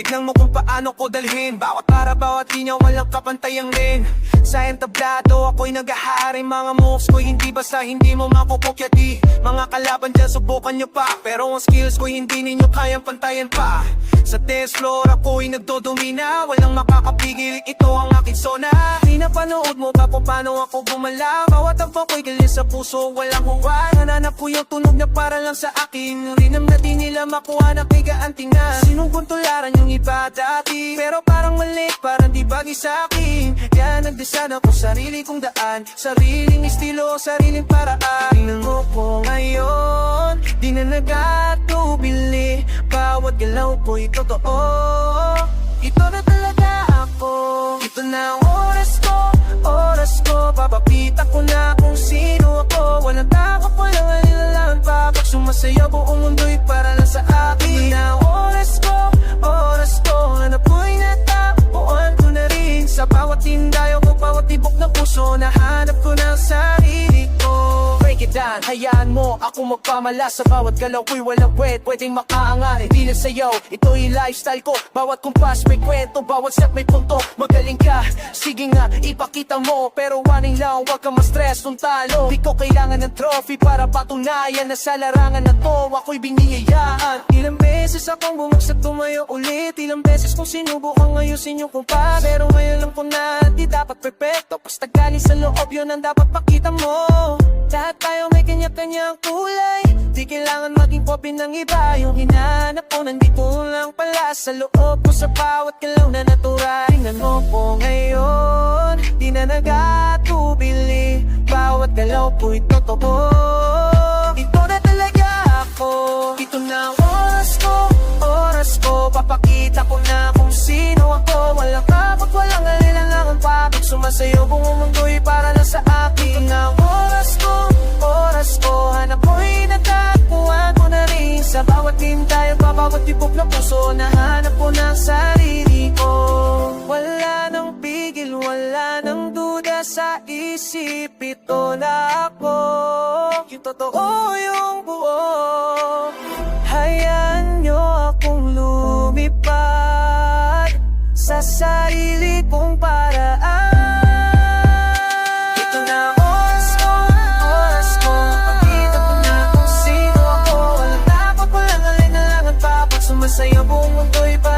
Tignan mo kung paano ko dalhin. Bawat para bawat linya walang kapantayang rin. Sa entablado ako'y nagahari Mga moves ko hindi basta hindi mo makukukyati Mga kalaban dyan subukan nyo pa. Pero ang skills ko hindi ninyo kayang pantayan pa. Sa dance floor ako'y nagdodomina Walang makakapigil. Ito ang aking zona napanood mo ba kung paano ako gumalaw? Bawat tampang ko'y galis sa puso walang huwag Nananap ko yung tunog na para lang sa akin. Rinam na di nila makuha na kay gaantingan. Sinumpong tularan yung iba dati? Pero parang mali, parang di bagay sa akin. Kaya nagdesign ako sarili kong daan. Sariling estilo, sariling paraan. Tingnan mo ko ngayon Di na nagatubili. Bawat galaw ko'y totoo. Ito na talaga ako. Ito na ang oras ko na kung sino ako. Walang takot, walang alilalaan pa. Pag sumasayaw buong mundo'y para lang sa akin. Ito na oras ko, oras ko. Hanap ko'y natapuan ko na rin. Sa bawat tindayo ko, bawat tibok ng puso Nahanap ko sarili ko Down, hayaan mo Ako magpamalas sa bawat galaw ko'y walang wet Pwedeng makaangat, hindi lang sayaw Ito'y lifestyle ko. Bawat kumpas may kwento Bawat step may punto. Magaling ka, sige nga, ipakita mo. Pero warning lang, huwag ka ma-stress nung talo. Di ko kailangan ng trophy para patunayan Na sa larangan na to, ako'y biniyayaan. Ilang beses akong bumagsak tumayo ulit. Ilang beses kong sinubukan ayusin yung kumpas. Pero ngayon lang ko na, di dapat perfecto Basta galing sa loob, yun ang dapat pakita mo Lahat tayo may kanya-kanyang kulay. Di kailangan maging popin ng iba. Yung hinahanap ko nandito lang pala. Sa loob ko sa bawat galaw na natural. Tingnan mo ko ngayon. Di na nagatubili. Bawat galaw ko'y totoo. Ito na talaga ako. Ito na ang oras ko. Oras ko. Papakita ko na kung sino ako. Walang kapag walang alilangan pa Pag sumasayo buong mundo'y tibok ng puso Nahanap ko ng sarili ko. Wala nang pigil Wala nang duda sa isip. Ito na ako. Yung totoo yung buo sa'yo buong mundo'y pa